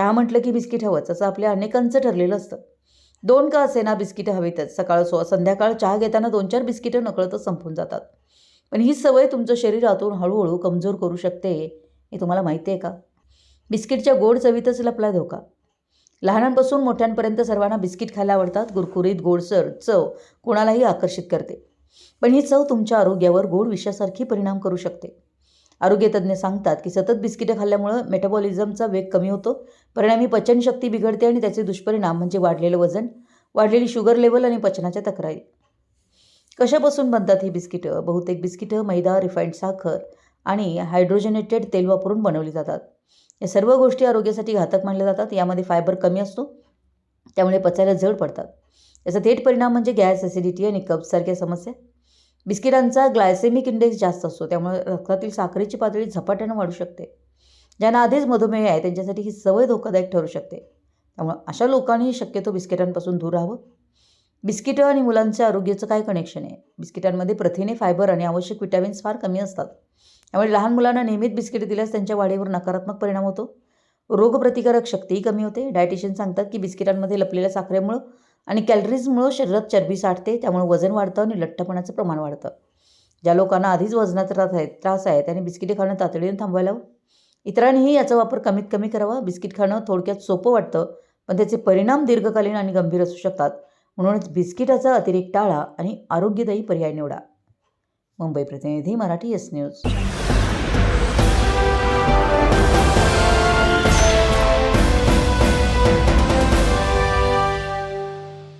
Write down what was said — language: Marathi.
चहा म्हटलं की बिस्किट हवंच असं आपल्या अनेकांचं ठरलेलं असतं. दोन का असेना बिस्किटं हवीतच सकाळ सो संध्याकाळ चहा घेताना दोन चार बिस्किटं नकळतच संपून जातात. पण ही सवय तुमचं शरीर आतून हळूहळू कमजोर करू शकते हे तुम्हाला माहिती आहे का? बिस्किटच्या गोड चवीतच लपला धोका. लहानांपासून मोठ्यांपर्यंत सर्वांना बिस्किट खायला आवडतात गुरकुरीत गोडसर चव कोणालाही आकर्षित करते. पण ही चव तुमच्या आरोग्यावर गोड विषासारखी परिणाम करू शकते. आरोग्यतज्ज्ञ सांगतात की सतत बिस्किटं खाल्ल्यामुळं मेटाबॉलिझमचा वेग कमी होतो. परिणामी पचनशक्ती बिघडते आणि त्याचे दुष्परिणाम म्हणजे वाढलेलं वजन वाढलेली शुगर लेवल आणि पचनाच्या तक्रारी. कशापासून बनतात ही बिस्किटं? बहुतेक बिस्किटं मैदा रिफाईंड साखर आणि हायड्रोजनेटेड तेल वापरून बनवली जातात. या सर्व गोष्टी आरोग्यासाठी घातक मानल्या जातात यामध्ये फायबर कमी असतो त्यामुळे पचायला जड पडतात. याचा थेट परिणाम म्हणजे गॅस ॲसिडिटी आणि कब्जसारख्या समस्या. बिस्किटांचा ग्लायसेमिक इंडेक्स जास्त असतो त्यामुळे रक्तातील साखरेची पातळी झपाट्यानं वाढू शकते. ज्यांना आधीच मधुमेह आहे त्यांच्यासाठी ही सवय धोकादायक ठरू शकते. त्यामुळे अशा लोकांनी शक्यतो बिस्किटांपासून दूर राहावं. बिस्किटं आणि मुलांच्या आरोग्याचं काय कनेक्शन आहे बिस्किटांमध्ये प्रथिने फायबर आणि आवश्यक विटॅमिन्स फार कमी असतात. त्यामुळे लहान मुलांना नियमित बिस्किटे दिल्यास त्यांच्या वाढीवर नकारात्मक परिणाम होतो. रोगप्रतिकारक शक्तीही कमी होते. डायटिशियन सांगतात की बिस्किटांमध्ये लपलेल्या साखरेमुळं आणि कॅलरीजमुळं शरीरात चरबी साठते त्यामुळे वजन वाढतं आणि लठ्ठपणाचं प्रमाण वाढतं. ज्या लोकांना आधीच वजनाचा त्रास आहे त्रास आहे त्यांनी बिस्किटे खाणं तातडीने थांबवायला हवं. इतरांनीही याचा वापर कमीत कमी करावा. बिस्किट खाणं थोडक्यात सोपं वाटतं पण त्याचे परिणाम दीर्घकालीन आणि गंभीर असू शकतात. म्हणूनच बिस्किटाचा अतिरेक टाळा आणि आरोग्यदायी पर्याय निवडा. मुंबई प्रतिनिधी मराठी एस न्यूज.